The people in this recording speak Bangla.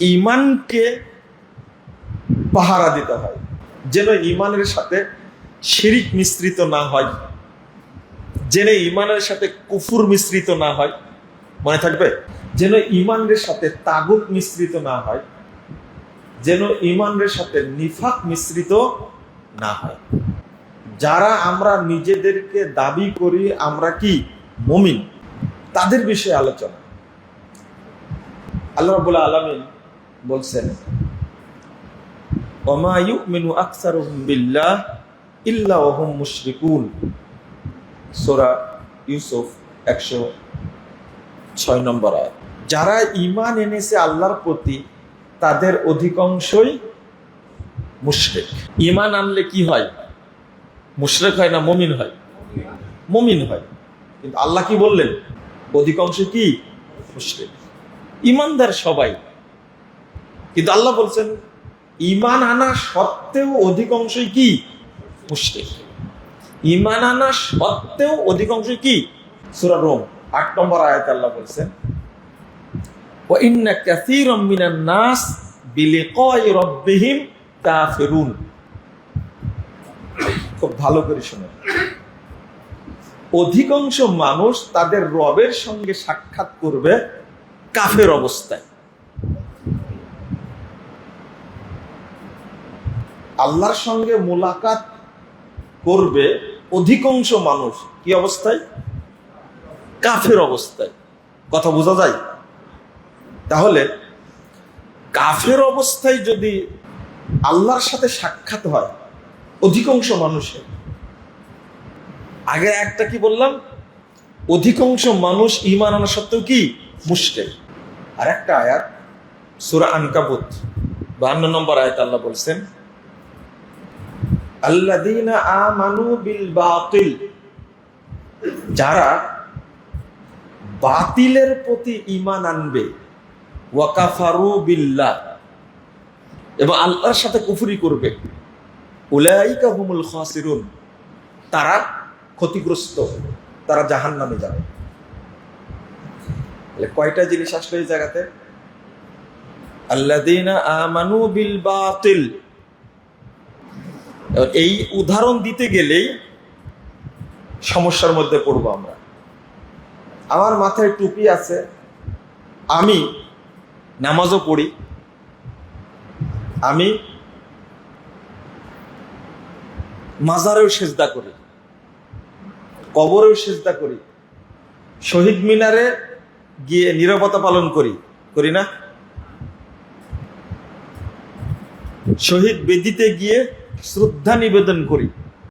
ইমানকে পাহারা দিতে হয়। যেন ইমানের সাথে শিরিক মিশ্রিত না হয়। যেন ইমানের সাথে কুফুর মিশ্রিত না হয়। মনে থাকবে? যেন ইমানের সাথে তাগুত মিশ্রিত না হয়। যেন ইমানের সাথে নিফাক মিশ্রিত না হয়। যারা আমরা নিজেদেরকে দাবি করি, আমরা কি মমিন? তাদের বিষয়ে আলোচনা। আল্লাহ রাব্বুল আলামিন বলছেন, ওমা ইউমিনু আকসারুহুম বিল্লাহ ইল্লা সূরা ইউসুফ একশো ছয় নম্বর যারা ইমান এনেছে আল্লাহর প্রতি, তাদের অধিকাংশই মুশরেক। ইমান আনলে কি হয়? মুশরেক হয় না মমিন হয়? মমিন হয়। কিন্তু আল্লাহ কি বললেন? অধিকাংশ কি? মুশরিক। ইমানদার সবাই কিন্তু আল্লাহ বলছেন, ইমান আনা সত্ত্বেও অধিকাংশই কি? মুশরিক। ইমান আনা সত্ত্বেও অধিকাংশই কি? সূরা রোম, আট নম্বর আয়াত আল্লাহ বলছেন, ওয়া ইন্না কাসীরাম মিনান নাস বিলিকাই রাব্বিহিম কাফিরুন। খুব ভালো করে শুনুন। অধিকাংশ মানুষ তাদের রবের সঙ্গে সাক্ষাৎ করবে কাফের অবস্থায়। আল্লাহর সঙ্গে মোলাকাত করবে অধিকাংশ মানুষ কি অবস্থায়? কাফের অবস্থায়। কথা বোঝা যায়? তাহলে কাফের অবস্থায় যদি আল্লাহর সাথে সাক্ষাৎ হয় অধিকাংশ মানুষের, আগে একটা কি বললাম? অধিকাংশ মানুষ ইমান আনা সত্ত্বেও কি? মুশকিল আর একটা আয়াত, সূরা আনকাবুত 52 নম্বর আয়াত আল্লাহ বলছেন আল্লাযীনা আমানু বিল বাতিল যারা বাতিলের প্রতি ঈমান আনবে ওয়াকাফারু বিল্লাহ, এবং আল্লাহর সাথে কুফরি করবে, উলাইকা হুমুল খাসিরুন, তারা ক্ষতিগ্রস্ত, তারা জাহান নামে যাবে কয়টা জিনিস আসলো এই জায়গাতে? আল্লাদিনা আমানু বিল বাতিল এই উদাহরণ দিতে গেলেই সমস্যার মধ্যে পড়ব আমরা। আমার মাথায় টুপি আছে, আমি নামাজও পড়ি, আমি মাজারেও সেজদা করি, কবরেও সেজদা করি, শহীদ মিনারে গিয়ে নিরবতা পালন করি করি না? শহীদ বেদিতে গিয়ে শ্রদ্ধা নিবেদন করি।